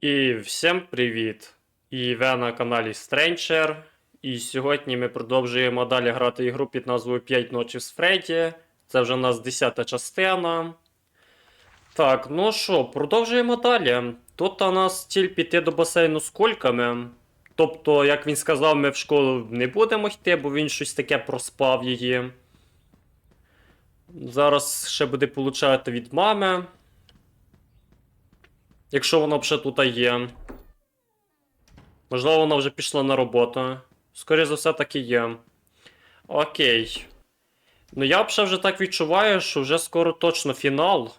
І всім привіт! І ви на каналі Stranger. І сьогодні ми продовжуємо далі грати ігру під назвою 5 ночів з Фредді. Це вже у нас 10 частина. Так, ну що, продовжуємо далі. Тут у нас ціль піти до басейну з кульками. Тобто, як він сказав, ми в школу не будемо йти, бо він щось таке проспав її. Зараз ще буде получати від мами. Якщо вона вже тут є. Можливо, вона вже пішла на роботу. Скоріше за все, так і є. Окей. Ну я вже вже так відчуваю, що вже скоро точно фінал.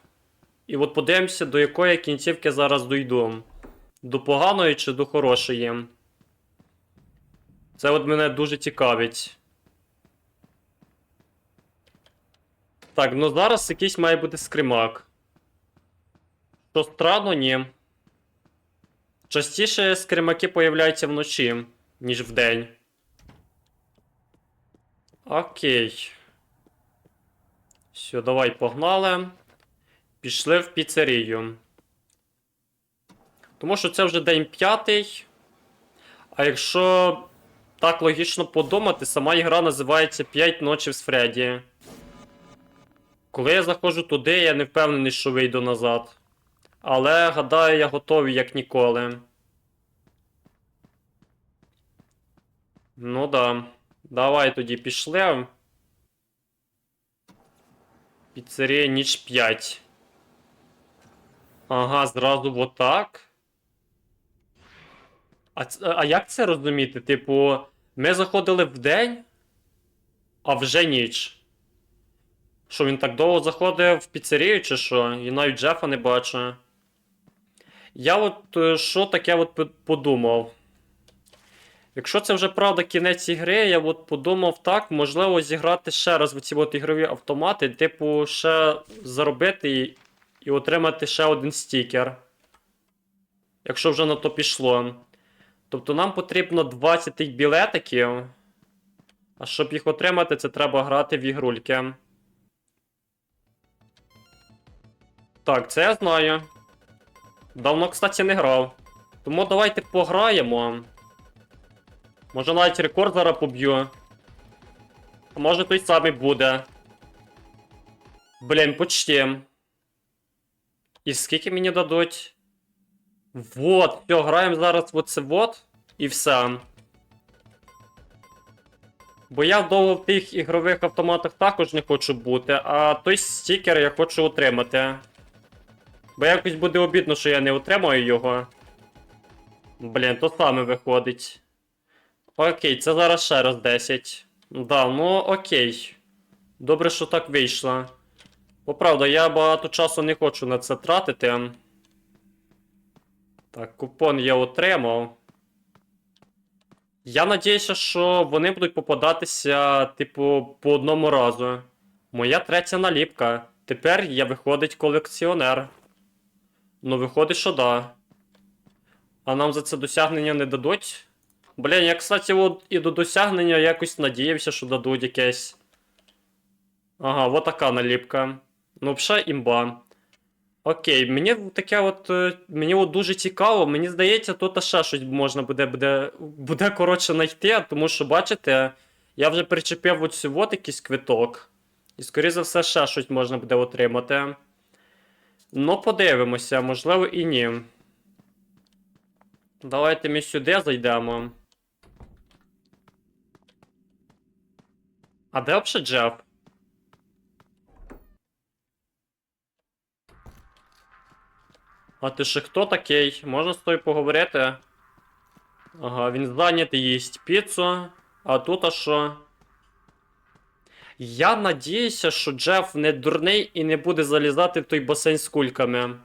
І от подивимося, до якої кінцівки зараз дойду. До поганої чи до хорошої. Це от мене дуже цікавить. Так, ну зараз якийсь має бути скримак. Що странно, ні. Частіше скримаки появляються вночі, ніж вдень. Окей. Все, давай погнали. Пішли в піцерію. Тому що це вже день п'ятий. А якщо так логічно подумати, сама ігра називається 5 ночів з Фредді. Коли я заходжу туди, я не впевнений, що вийду назад. Але гадаю, я готовий як ніколи. Ну да. Давай тоді пішли. Піцерія ніч 5. Ага, зразу отак. А, а як це розуміти? Типу, ми заходили в день, а вже ніч. Що він так довго заходив в піцерію, чи що? І навіть Джефа не бачу. Я от е, що таке от подумав. Якщо це вже правда кінець ігри, я от подумав так, можливо, зіграти ще раз в ці от ігрові автомати, типу, ще заробити і, і отримати ще один стікер. Якщо вже на то пішло. Тобто нам потрібно 20 тих білетиків. А щоб їх отримати, це треба грати в ігрульки. Так, це я знаю. Давно, кстати, не грав. Тому давайте пограємо. Може навіть рекорд зараз поб'ю. А може той самий буде. Блін, почти. І скільки мені дадуть? Вот, все, граємо зараз в оце вот. І все. Бо я довго в тих ігрових автоматах також не хочу бути, а той стікер я хочу отримати. Бо якось буде обідно, що я не отримаю його. Блін, то саме виходить. Окей, це зараз ще раз 10. Да, ну окей. Добре, що так вийшло. Бо правда, я багато часу не хочу на це тратити. Так, купон я отримав. Я надіюся, що вони будуть попадатися, типу, по одному разу. Моя третя наліпка. Тепер я виходить колекціонер. Ну, виходить, що да. А нам за це досягнення не дадуть. Блін, я, кстати, от і до досягнення якось надіявся, що дадуть якесь. Ага, от така наліпка. Ну, взагалі імба. Окей, мені таке от. е, Мені от дуже цікаво. Мені здається, тут ще щось можна буде, буде, буде коротше знайти, тому що, бачите, я вже причепив от сюди якийсь квиток. І, скоріше за все, ще щось можна буде отримати. Ну, подивимося, можливо, і ні. Давайте ми сюди зайдемо. А де взагалі Джеф? А ти ще хто такий? Можна з тобою поговорити? Ага, він зайнятий їсть піцу. А тут а що? Я надіюся, що Джеф не дурний і не буде залізати в той басейн з кульками.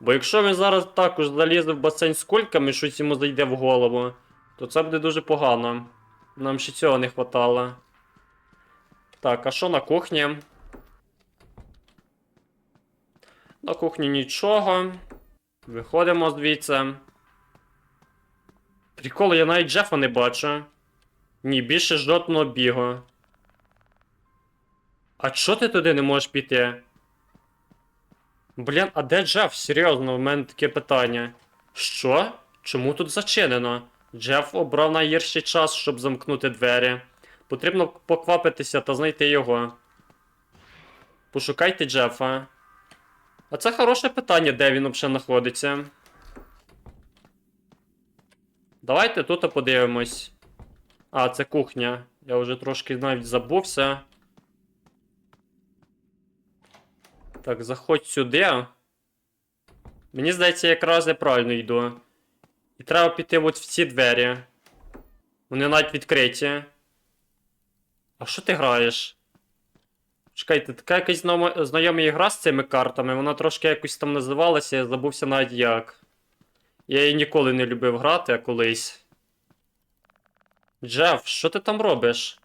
Бо якщо він зараз також залізе в басейн з кульками, щось йому зайде в голову, то це буде дуже погано. Нам ще цього не хватало. Так, а що на кухні? На кухні нічого. Виходимо звідси. Прикол, я навіть Джефа не бачу. Ні, більше жодного бігу. А чого ти туди не можеш піти? Блін, а де Джеф? Серйозно, в мене таке питання. Що? Чому тут зачинено? Джеф обрав найгірший час, щоб замкнути двері. Потрібно поквапитися та знайти його. Пошукайте Джефа. А це хороше питання, де він взагалі знаходиться. Давайте тут подивимось. А, це кухня. Я вже трошки навіть забувся. Так, заходь сюди. Мені здається, якраз я правильно йду. І треба піти от в ці двері. Вони навіть відкриті. А що ти граєш? Чекайте, така якась знайома, знайома ігра з цими картами, вона трошки якось там називалася, я забувся навіть як. Я її ніколи не любив грати, а колись. Джеф, що ти там робиш?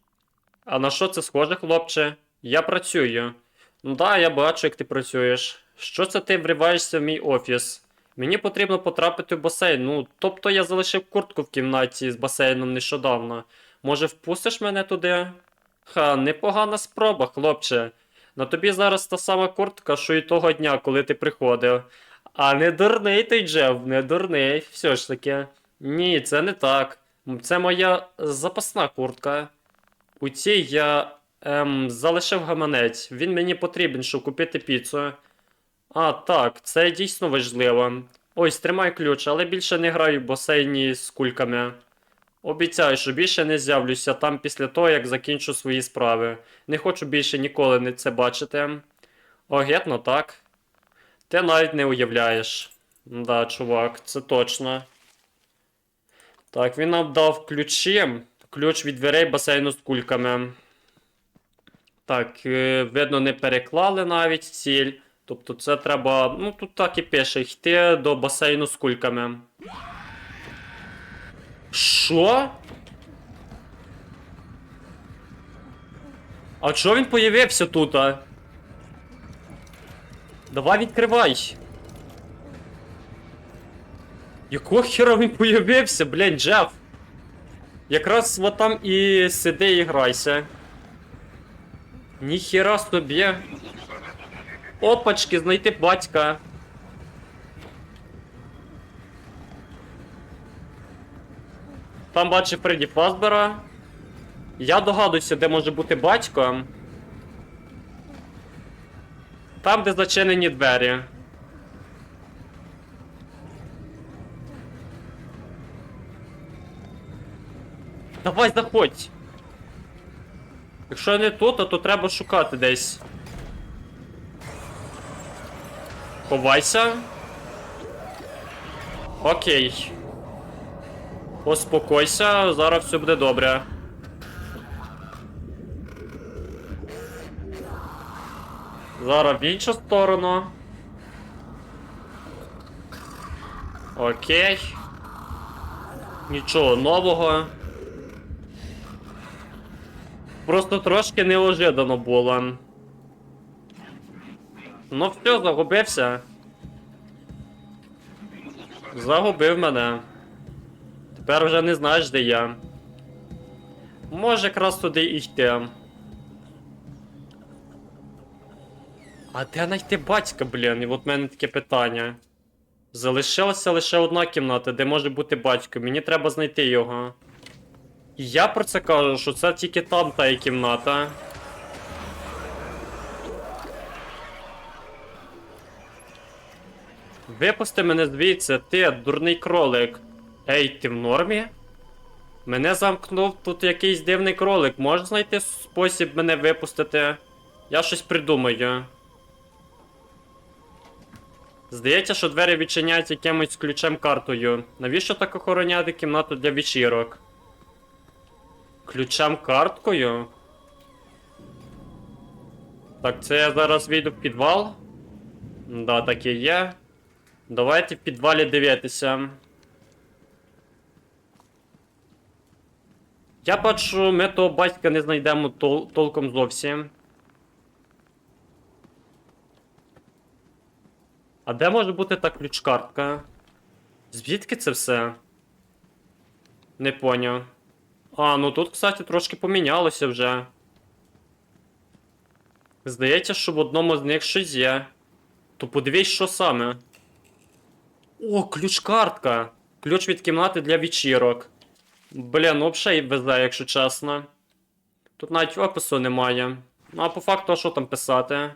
А на що це схоже, хлопче? Я працюю. Ну да, я бачу, як ти працюєш. Що це ти вриваєшся в мій офіс? Мені потрібно потрапити в басейн. Ну, тобто я залишив куртку в кімнаті з басейном нещодавно. Може, впустиш мене туди? Ха, непогана спроба, хлопче. На тобі зараз та сама куртка, що і того дня, коли ти приходив. А не дурний той Джеф, не дурний, все ж таки. Ні, це не так. Це моя запасна куртка. У цій я ем, залишив гаманець. Він мені потрібен, щоб купити піцу. А, так, це дійсно важливо. Ось, тримай ключ, але більше не граю в басейні з кульками. Обіцяю, що більше не з'явлюся там після того, як закінчу свої справи. Не хочу більше ніколи не це бачити. Огетно, так. Ти навіть не уявляєш. Да, чувак, це точно. Так, він нам дав ключі. Ключ від дверей басейну з кульками. Так, е, видно, не переклали навіть ціль. Тобто це треба. Ну, тут так і пише, йти до басейну з кульками. Що? А чого він появився тут? А? Давай відкривай. Якого хера він появився, блядь, Джеф? Якраз от там і сиди і грайся. Ніхера собі. Опачки, знайти батька. Там бачив Фредді Фазбера. Я догадуюся, де може бути батько. Там, де зачинені двері. Давай заходь. Якщо не тут, то, треба шукати десь. Ховайся. Окей. Успокойся, зараз все буде добре. Зараз в іншу сторону. Окей. Нічого нового. Просто трошки неожиданно було. Ну все, загубився. Загубив мене. Тепер вже не знаєш, де я. Може якраз туди йти. А де знайти батька, блін? І от в мене таке питання. Залишилася лише одна кімната, де може бути батько. Мені треба знайти його. Я про це кажу, що це тільки там та є кімната. Випусти мене звідси, ти, дурний кролик. Ей, ти в нормі? Мене замкнув тут якийсь дивний кролик. Можеш знайти спосіб мене випустити? Я щось придумаю. Здається, що двері відчиняють якимось ключем картою. Навіщо так охороняти кімнату для вечірок? Ключем карткою? Так, це я зараз вийду в підвал. Да, так і є. Давайте в підвалі дивитися. Я бачу, ми того батька не знайдемо тол толком зовсім. А де може бути та ключ-картка? Звідки це все? Не поняв. А, ну тут, кстати, трошки помінялося вже. Здається, що в одному з них щось є. То подивись, що саме. О, ключ-картка. Ключ від кімнати для вечірок. Блін, ну взагалі везе, якщо чесно. Тут навіть опису немає. Ну а по факту, а що там писати?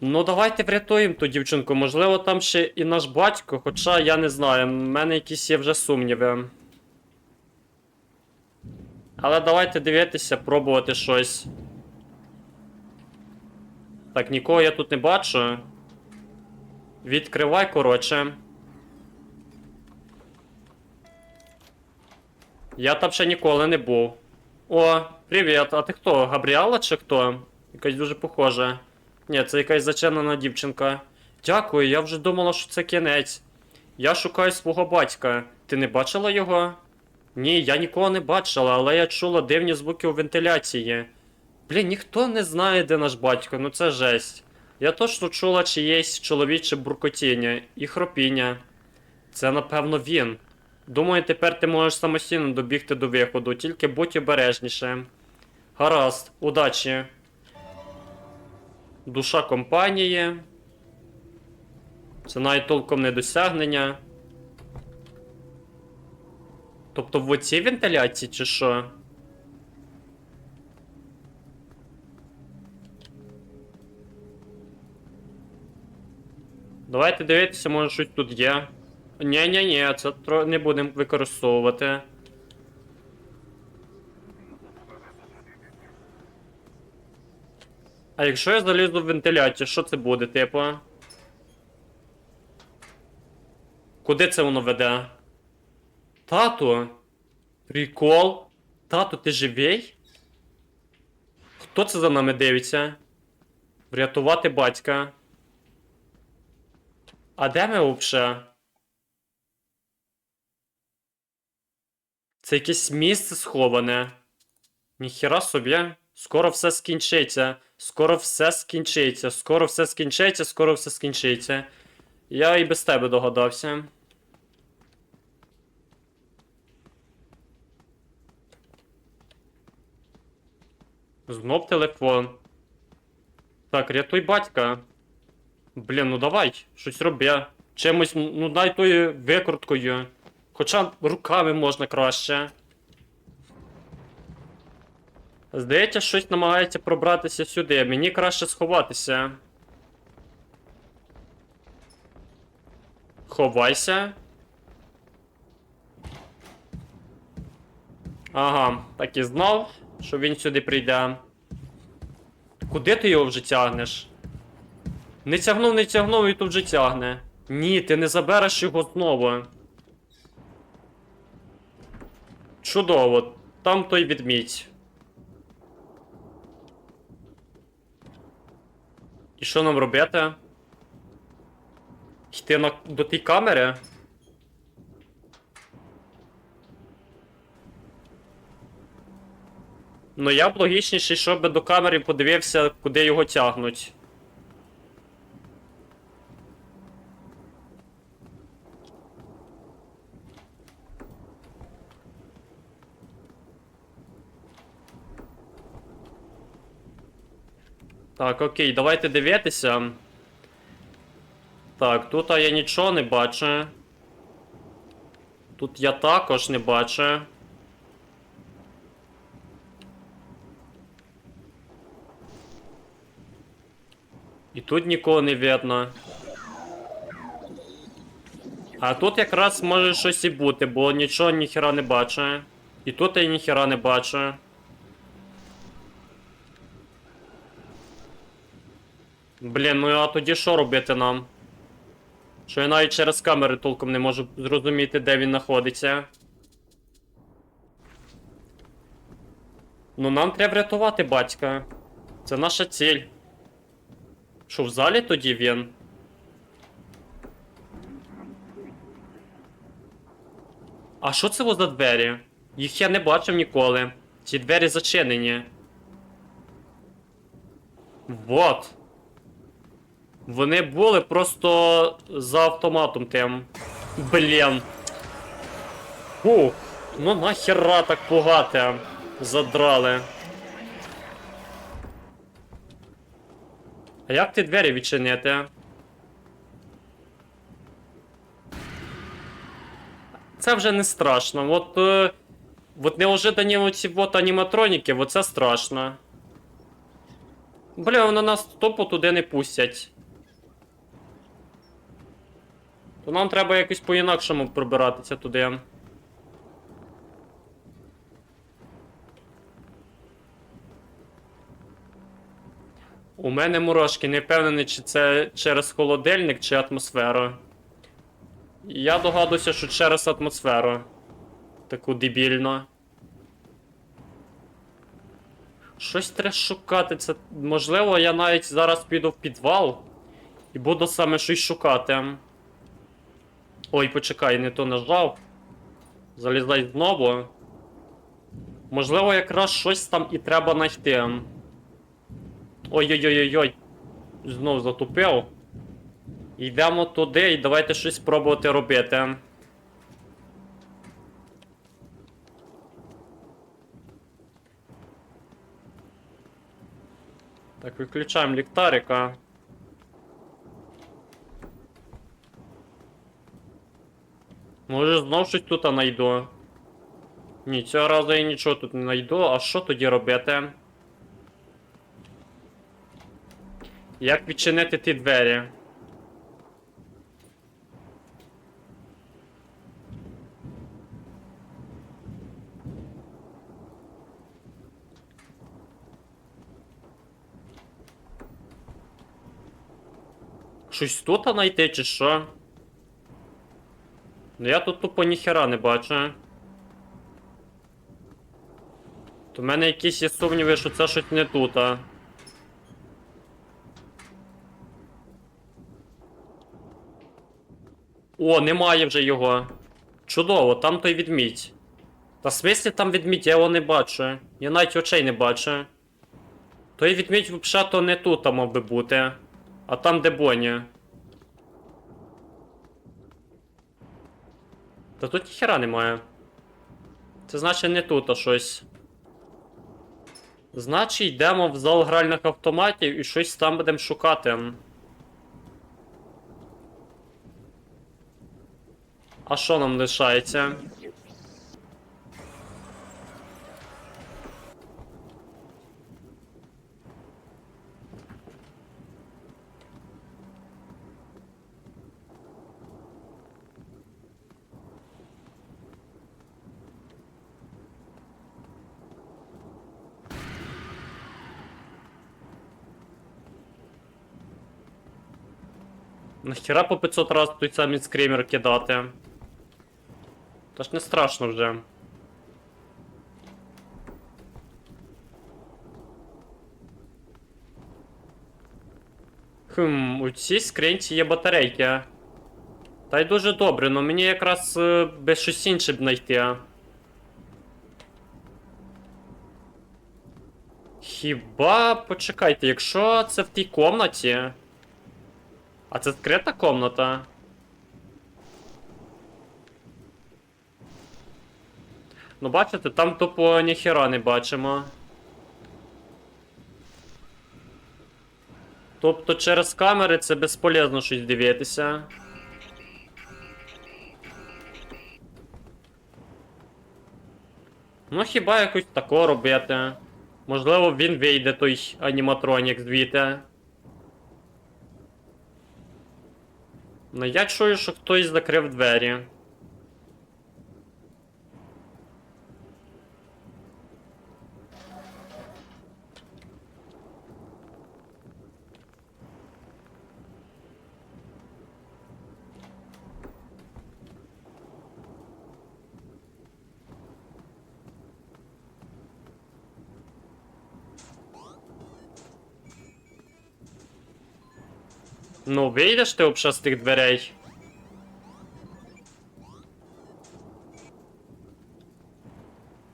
Ну, давайте врятуємо ту дівчинку. Можливо, там ще і наш батько, хоча я не знаю, в мене якісь є вже сумніви. Але давайте дивитися, пробувати щось. Так, нікого я тут не бачу. Відкривай, коротше. Я там ще ніколи не був. О, привіт, а ти хто? Габріала чи хто? Якась дуже похожа. Ні, це якась зачинена дівчинка. Дякую, я вже думала, що це кінець. Я шукаю свого батька. Ти не бачила його? Ні, я нікого не бачила, але я чула дивні звуки у вентиляції. Блін, ніхто не знає, де наш батько, ну це жесть. Я точно чула чиєсь чоловіче буркотіння і хропіння. Це напевно він. Думаю, тепер ти можеш самостійно добігти до виходу, тільки будь обережніше. Гаразд, удачі. Душа компанії. Це навіть толком не досягнення. Тобто в оцій вентиляції чи що? Давайте дивитися, може щось тут є. Ні-ні-ні, це тро... не будемо використовувати. А якщо я залізу в вентиляцію, що це буде, типу? Куди це воно веде? Тату? Прикол? Тату, ти живий? Хто це за нами дивиться? Врятувати батька. А де ми взагалі? Це якесь місце сховане. Ніхіра собі. Скоро все скінчиться. Скоро все скінчиться. Скоро все скінчиться, скоро все скінчиться. Я і без тебе догадався. Знов телефон. Так, рятуй батька. Блін, ну давай, щось роби. Чимось, ну дай тою викруткою. Хоча руками можна краще. Здається, щось намагається пробратися сюди. Мені краще сховатися. Ховайся. Ага, так і знав, що він сюди прийде. Куди ти його вже тягнеш? Не тягнув, не тягнув і тут вже тягне. Ні, ти не забереш його знову. Чудово, там той відмідь. І що нам робити? Йти на... до тієї камери? Ну я б логічніше, щоб до камери подивився, куди його тягнуть. Так, окей, давайте дивитися. Так, тут я нічого не бачу. Тут я також не бачу. І тут нікого не видно. А тут якраз може щось і бути, бо нічого ніхера не бачу. І тут я ніхера не бачу. Блін, ну а тоді що робити нам? Що я навіть через камери толком не можу зрозуміти, де він знаходиться. Ну нам треба врятувати батька. Це наша ціль. Що в залі тоді він? А що це за двері? Їх я не бачив ніколи. Ці двері зачинені. Вот. Вони були просто за автоматом тим. Блін. Фух. Ну нахера так пугати. Задрали. А як ти двері відчинити? Це вже не страшно. От, е, от неожидані оці от аніматроніки, оце страшно. Бля, вони нас топо туди не пустять. То нам треба якось по-інакшому пробиратися туди. У мене мурашки, не впевнений, чи це через холодильник, чи атмосферу. Я догадуюся, що через атмосферу. Таку дебільно. Щось треба шукати. Це. Можливо, я навіть зараз піду в підвал і буду саме щось шукати. Ой, почекай, не то нажав. Залізай знову. Можливо, якраз щось там і треба знайти. Ой-ой-ой-ой-ой. Знов затупив. Йдемо туди і давайте щось спробувати робити. Так, виключаємо ліхтарика. Може знов щось тут знайду. Ні, цього разу я нічого тут не знайду. А що тоді робити? Як відчинити ті двері? Щось тут знайти чи що? Ну я тут тупо ніхера не бачу. То в мене якісь є сумніви, що це щось не тут. А. О, немає вже його. Чудово, там той відмідь. Та в смислі там відмідь, я його не бачу. Я навіть очей не бачу. Той відмідь взагалі не тут мав би бути. А там де Боня. Та тут ніхера немає. Це значить не тут, а щось. Значить, йдемо в зал гральних автоматів і щось там будемо шукати. А що нам лишається? Нахіра по 500 раз той самий скример кидати? Та ж не страшно вже. Хм, у цій скринці є батарейки. Та й дуже добре, но мені якраз е, би щось інше б знайти. Хіба почекайте, якщо це в тій комнаті. А це скрита комната? Ну, бачите, там тупо ніхера не бачимо. Тобто через камери це безполезно щось дивитися. Ну, хіба якось тако робити. Можливо, він вийде той аніматронік звідти. Ну, я чую, що хтось закрив двері. Ну, вийдеш ти взагалі з тих дверей?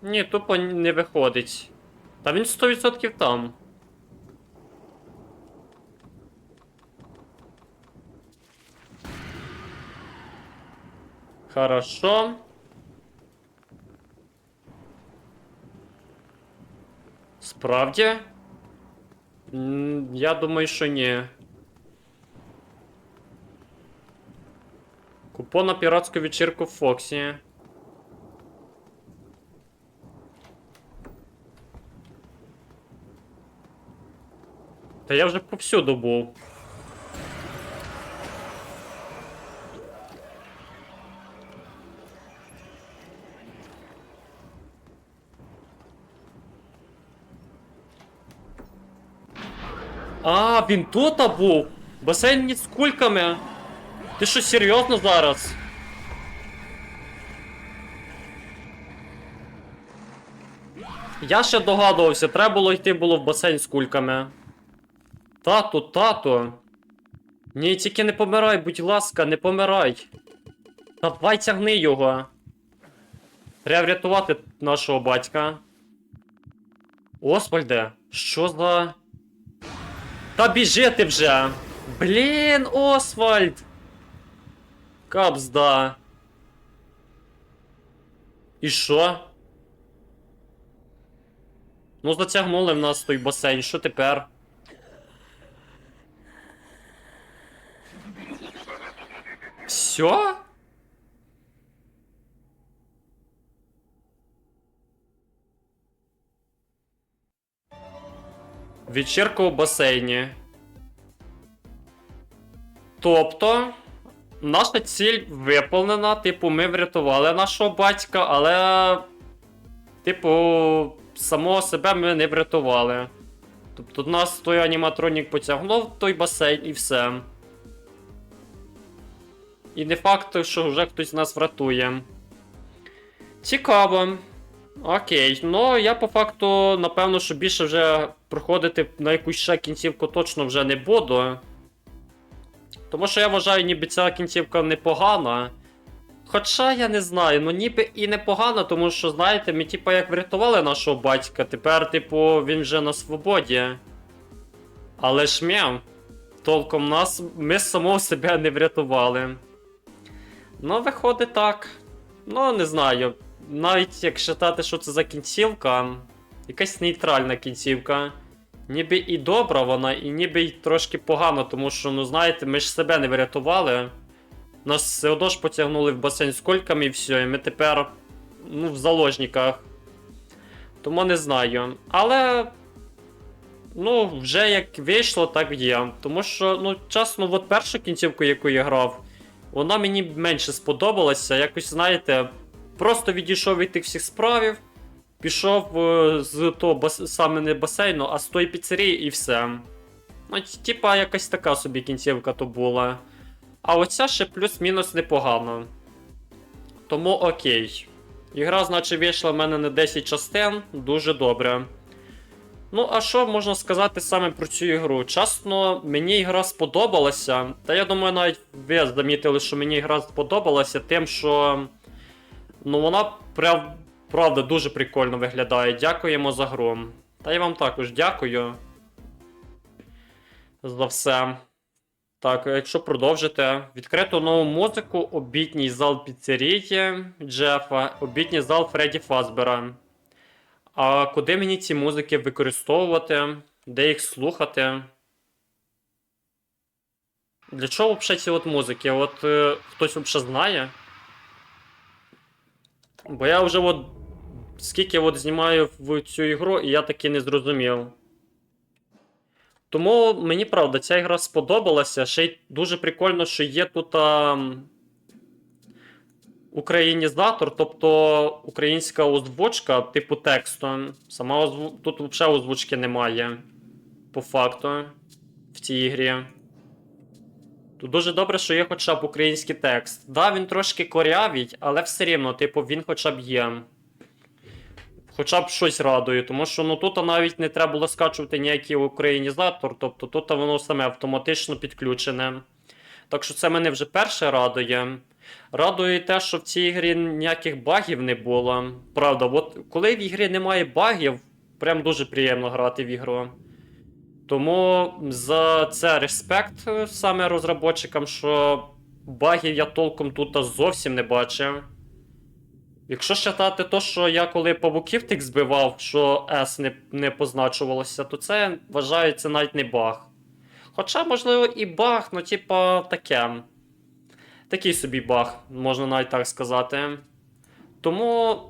Ні, тупо не виходить. Та він 100% там. Хорошо. Справді? Я думаю, що ні. Купон на піратську вечірку в Фоксі. Та я вже повсюду був. А, він тут був. Басейн з кульками. Ти що, серйозно зараз? Я ще догадувався, треба було йти було в басейн з кульками. Тату, тату. Ні, тільки не помирай, будь ласка, не помирай. Давай тягни його. Треба врятувати нашого батька. Оспальде, що за. Та біжи ти вже! Блін, Освальд! Капзда. І що? Ну, затягнули в нас той басейн, що тепер? Все? Вечірка у басейні. Тобто, наша ціль виповнена, типу, ми врятували нашого батька, але. Типу, самого себе ми не врятували. Тобто нас той аніматронік потягнув той басейн і все. І не факт, що вже хтось нас врятує. Цікаво. Окей, ну я по факту, напевно, що більше вже проходити на якусь ще кінцівку точно вже не буду. Тому що я вважаю, ніби ця кінцівка непогана. Хоча я не знаю, ну ніби і непогано, тому що, знаєте, ми типу як врятували нашого батька, тепер, типу, він вже на свободі. Але ж ми, толком нас, ми самого себе не врятували. Ну, виходить так. Ну, не знаю. Навіть як вважати, що це за кінцівка, якась нейтральна кінцівка. Ніби і добра вона, і ніби й трошки погано, тому що, ну знаєте, ми ж себе не врятували. Нас все одно ж потягнули в басейн з кольками і все, і ми тепер ну, в заложниках. Тому не знаю. Але. Ну, вже як вийшло, так є. Тому що, ну, чесно, от першу кінцівку, яку я грав, вона мені менше сподобалася. Якось, знаєте, просто відійшов від тих всіх справів, пішов е, з того саме не басейну, а з тої піцерії і все. Ну, типа, якась така собі кінцівка то була. А оця ще плюс-мінус непогано. Тому окей. Ігра, значить, вийшла в мене на 10 частин, дуже добре. Ну, а що можна сказати саме про цю ігру? Чесно, мені ігра сподобалася. Та я думаю, навіть ви замітили, що мені ігра сподобалася тим, що. Ну, вона прям, правда дуже прикольно виглядає. Дякуємо за гру. Та я вам також дякую. За все. Так, якщо продовжити, відкрито нову музику, обітній зал піцерії Джефа, обітній зал Фредді Фазбера. А куди мені ці музики використовувати? Де їх слухати? Для чого взагалі ці от музики? От е, хтось взагалі знає? Бо я вже от скільки от знімаю в цю ігру, і я таки не зрозумів. Тому мені правда, ця гра сподобалася. Ще й дуже прикольно, що є тут а, українізатор, тобто українська озвучка типу тексту. Сама озву... Тут взагалі озвучки немає. По факту. В цій ігрі. Тут дуже добре, що є хоча б український текст. Да, він трошки корявий, але все рівно, типу, він хоча б є. Хоча б щось радує, тому що ну тут навіть не треба було скачувати ніякий українізатор, тобто тут воно саме автоматично підключене. Так що це мене вже перше радує. Радує те, що в цій ігрі ніяких багів не було. Правда, от коли в ігрі немає багів, прям дуже приємно грати в ігру. Тому за це респект е, саме розробникам, що багів я толком тут зовсім не бачив. Якщо считати то, що я коли павуків тих збивав, що S не, не позначувалося, то це вважається навіть не баг. Хоча, можливо, і баг, ну, типа, таке. Такий собі баг, можна навіть так сказати. Тому,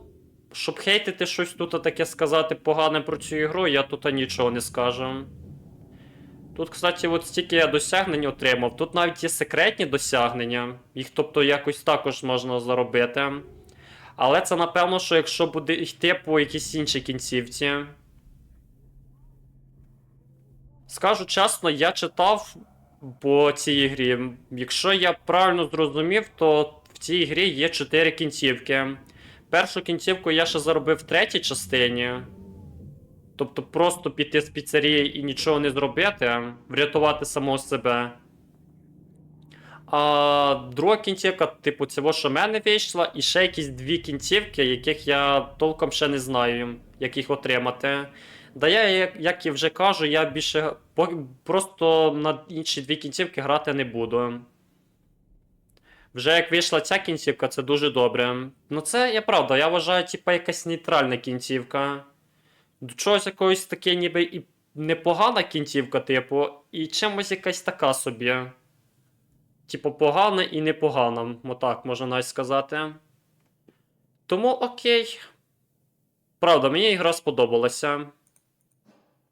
щоб хейтити щось тут таке сказати погане про цю ігру, я тут нічого не скажу. Тут, кстати, от стільки я досягнень отримав. Тут навіть є секретні досягнення. Їх, тобто, якось також можна заробити. Але це напевно, що якщо буде йти по якійсь іншій кінцівці. Скажу чесно, я читав по цій грі. Якщо я правильно зрозумів, то в цій грі є 4 кінцівки. Першу кінцівку я ще заробив в третій частині. Тобто просто піти з піцерії і нічого не зробити, врятувати самого себе. А друга кінцівка, типу, цього, що в мене вийшла, і ще якісь дві кінцівки, яких я толком ще не знаю, як їх отримати. Да я, як, і вже кажу, я більше просто на інші дві кінцівки грати не буду. Вже як вийшла ця кінцівка, це дуже добре. Ну це я правда, я вважаю, типа якась нейтральна кінцівка. До чогось якоїсь таке ніби і непогана кінцівка, типу, і чимось якась така собі. Типу, погана і непогана, отак можна навіть сказати. Тому окей. Правда, мені ігра сподобалася.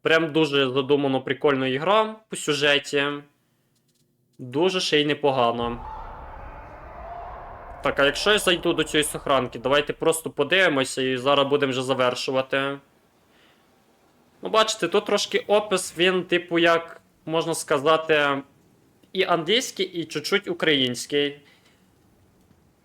Прям дуже задумано прикольна ігра по сюжеті. Дуже ще й непогано. Так, а якщо я зайду до цієї сохранки, давайте просто подивимося і зараз будемо вже завершувати. Ну, бачите, тут трошки опис, він, типу, як можна сказати, і англійський, і чуть-чуть український.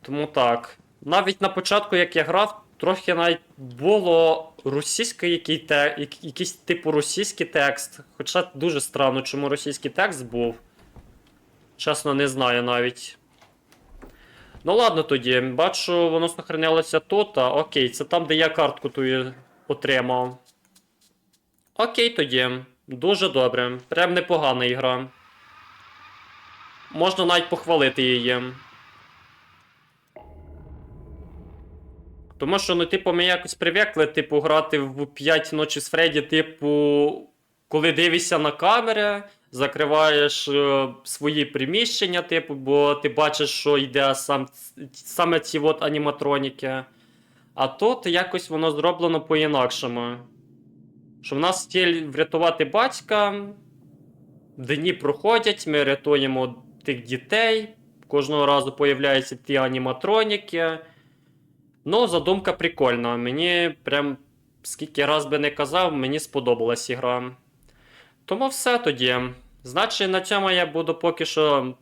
Тому так. Навіть на початку, як я грав, трохи навіть було російський який те, якийсь типу російський текст. Хоча дуже странно, чому російський текст був. Чесно, не знаю навіть. Ну ладно тоді, бачу, воно сохранилося тут. А, окей, це там, де я картку ту отримав. Окей тоді. Дуже добре. Прям непогана ігра. Можна навіть похвалити її. Тому що, ну, типу, ми якось привикли, типу, грати в 5 ночі з Фредді, типу, коли дивишся на камери, закриваєш е, свої приміщення, типу, бо ти бачиш, що йде сам, саме ці от аніматроніки. А тут якось воно зроблено по-інакшому. Що в нас ціль врятувати батька. Дні проходять, ми рятуємо тих дітей. Кожного разу появляються ті аніматроніки. Ну, задумка прикольна. Мені прям скільки раз би не казав, мені сподобалась ігра. Тому все тоді. Значить, на цьому я буду поки що.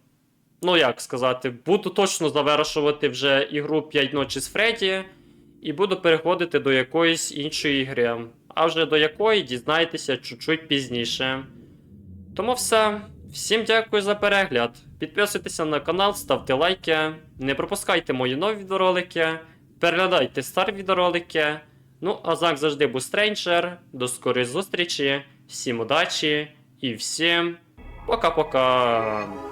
Ну, як сказати, буду точно завершувати вже ігру 5 ночі з Фредді. І буду переходити до якоїсь іншої гри. А вже до якої дізнаєтеся чуть-чуть пізніше. Тому все. Всім дякую за перегляд. Підписуйтеся на канал, ставте лайки, не пропускайте мої нові відеоролики, переглядайте старі відеоролики. Ну, а як завжди був Стрейнджер. До скорої зустрічі, всім удачі і всім пока-пока.